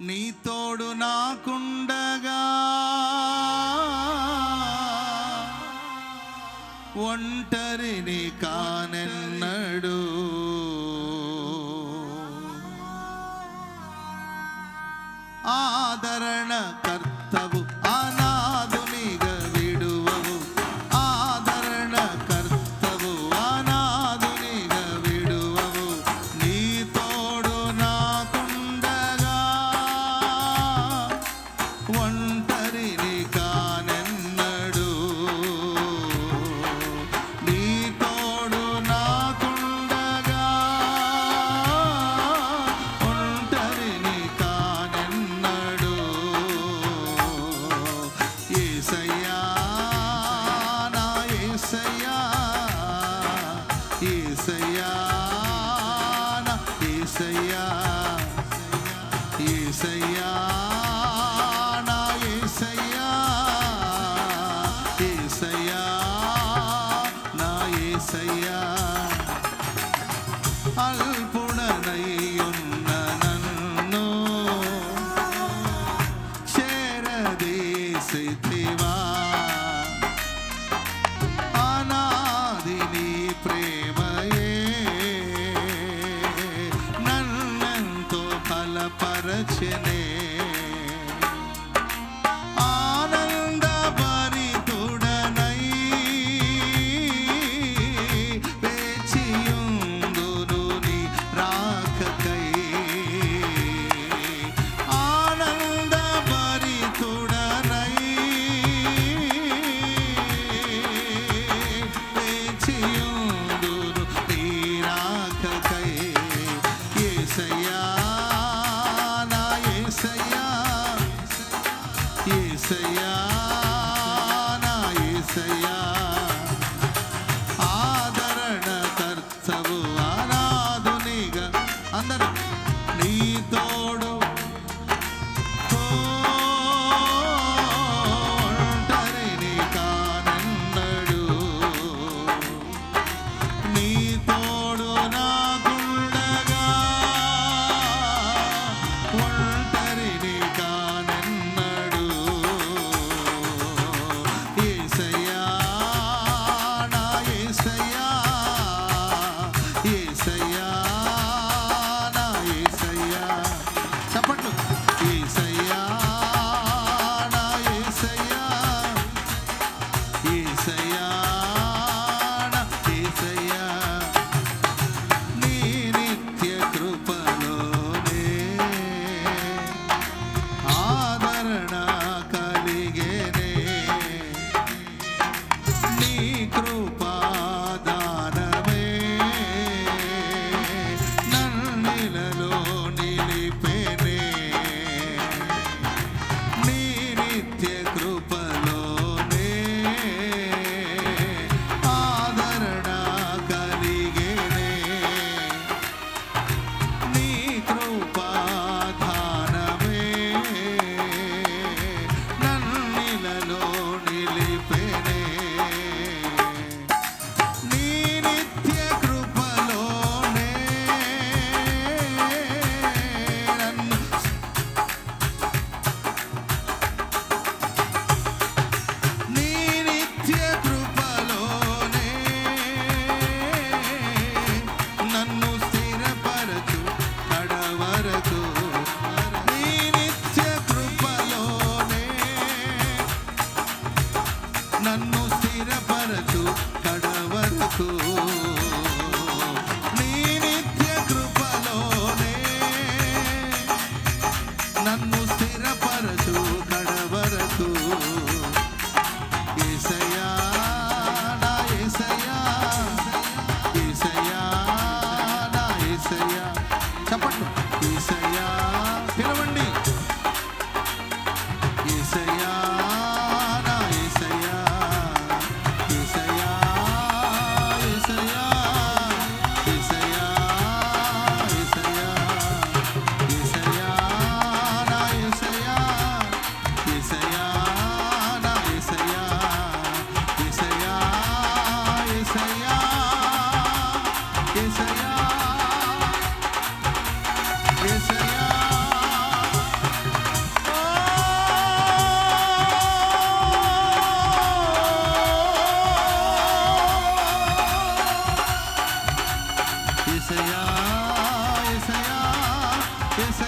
నీ తోడు నాకుండగా ఒంటరిని కానెన్నడు నీ This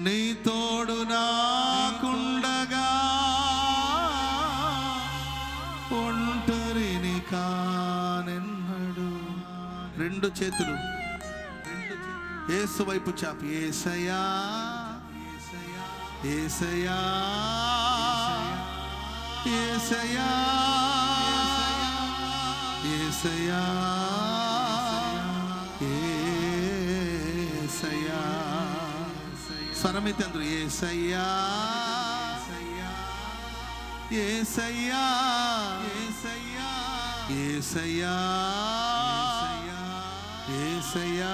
నీ తోడు నాకుండగా ఒంటరిని కానెన్నడు. రెండు చేతులు. ఏసు వైపు చాపి. ఏసయా ఏసయా ఏసయా ఏసయా స్వరమితి అందరూ ఏసయ్యా ఏసయ్యా ఏసయ్యా ఏసయ్యా ఏసయ్యా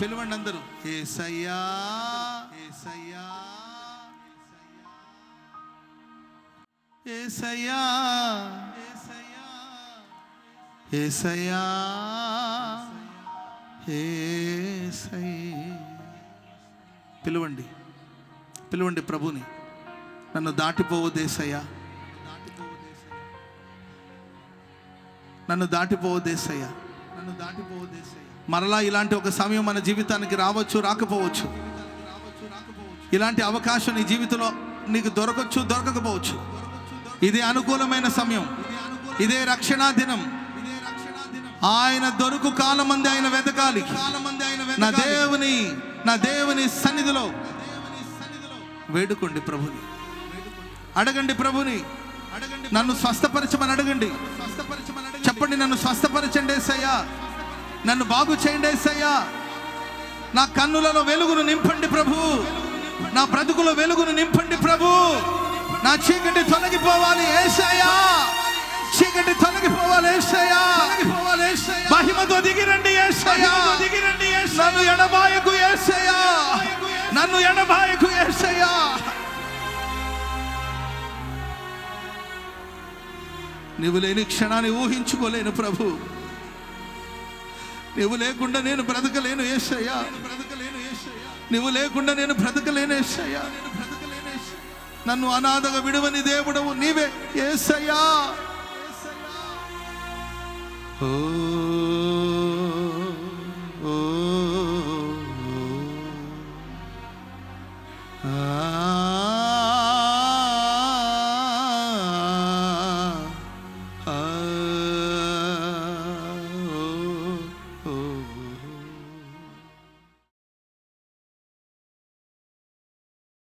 పిలవండి అందరూ ఏసయ్యా ఏసయ్యా ఏసయ్యా ఏసయ్యా ఏసయ్యా పిలవండి. పిలవండి ప్రభుని. నన్ను దాటిపోవు దేశయ్యా. నన్ను దాటిపోవదేసయ్యా నన్ను దాటిపోవదేసయ్యా మరలా ఇలాంటి ఒక సమయం మన జీవితానికి రావచ్చు రాకపోవచ్చు. ఇలాంటి అవకాశం నీ జీవితంలో నీకు దొరకచ్చు దొరకకపోవచ్చు. ఇదే అనుకూలమైన సమయం. ఇదే రక్షణా దినం. ఆయన దొరుకు కాలం మంది ఆయన వెతకాలి. నా దేవుని నా దేవుని సన్నిధిలో వేడుకోండి ప్రభుని. అడగండి ప్రభుని. అడగండి నన్ను స్వస్థపరచమని అడగండి. చెప్పండి నన్ను స్వస్థపరచండి ఏసయ్యా. నన్ను బాగు చేయండి ఏసయ్యా. నా కన్నులలో వెలుగును నింపండి ప్రభు. నా బ్రతుకులో వెలుగును నింపండి ప్రభు. నా చీకటి తొలగిపోవాలి ఏసయ్యా. దిగండి తొలగిపోవాలి మహిమతో దిగిరండి దిగిరండి నన్ను ఎడబాయకు ఏసయ్యా. నన్ను ఎడబాయకు ఏసయ్యా. నువ్వు లేని క్షణాన్ని ఊహించుకోలేను ప్రభు. నువ్వు లేకుండా నేను బ్రతకలేను ఏసయ్యా. బ్రతకలేను ఏసయ్యా. నువ్వు లేకుండా నేను బ్రతకలేను ఏసయ్యా. నన్ను అనాథగా విడువని దేవుడవు నీవే. ఏసయ్యా. Ooh.